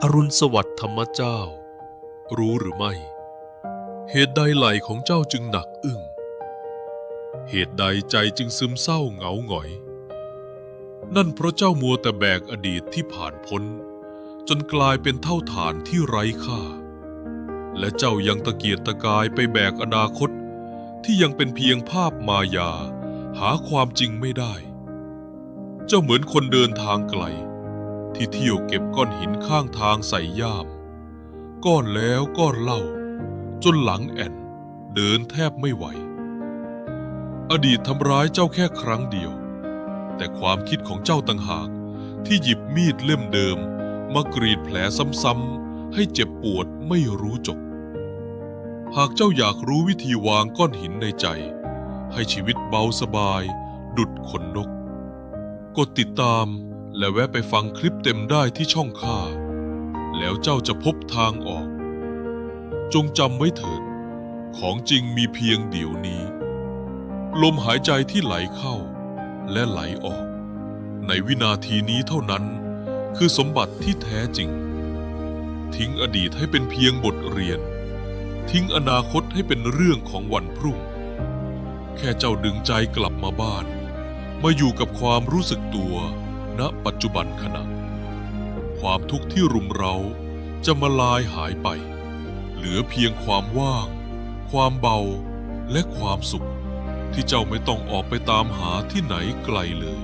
อรุณสวัสดิ์ธรรมเจ้า รู้หรือไม่ เหตุใดไหลของเจ้าจึงหนักอึ้ง เหตุใดใจจึงซึมเศร้าเหงาหงอย นั่นเพราะเจ้ามัวแต่แบกอดีตที่ผ่านพ้น จนกลายเป็นเท่าฐานที่ไร้ค่า และเจ้ายังตะเกียกตะกายไปแบกอนาคต ที่ยังเป็นเพียงภาพมายา หาความจริงไม่ได้ เจ้าเหมือนคนเดินทางไกล ที่เที่ยวเก็บก้อนหินข้างทางใส่ย่าม ก้อนแล้วก้อนเล่า จนหลังแอนเดินแทบไม่ไหว อดีตทำร้ายเจ้าแค่ครั้งเดียว แต่ความคิดของเจ้าต่างหากที่หยิบมีดเล่มเดิม มากรีดแผลซ้ำๆให้เจ็บปวดไม่รู้จบ หากเจ้าอยากรู้วิธีวางก้อนหินในใจ ให้ชีวิตเบาสบาย ดุดขนนก กดติดตาม และแวะไปฟังคลิปเต็มได้ที่ช่องข้า แล้วเจ้าจะพบทางออก จงจำไว้เถิด ของจริงมีเพียงเดี๋ยวนี้ ลมหายใจที่ไหลเข้า และไหลออก ในวินาทีนี้เท่านั้น คือสมบัติที่แท้จริง ทิ้งอดีตให้เป็นเพียงบทเรียน ทิ้งอนาคตให้เป็นเรื่องของวันพรุ่ง แค่เจ้าดึงใจกลับมาบ้าน มาอยู่กับความรู้สึกตัว ณปัจจุบันขณะ ความทุกข์ที่รุมเราจะมาลายหายไป เหลือเพียงความว่าง ความเบาและความสุขที่เจ้าไม่ต้องออกไปตามหาที่ไหนไกลเลย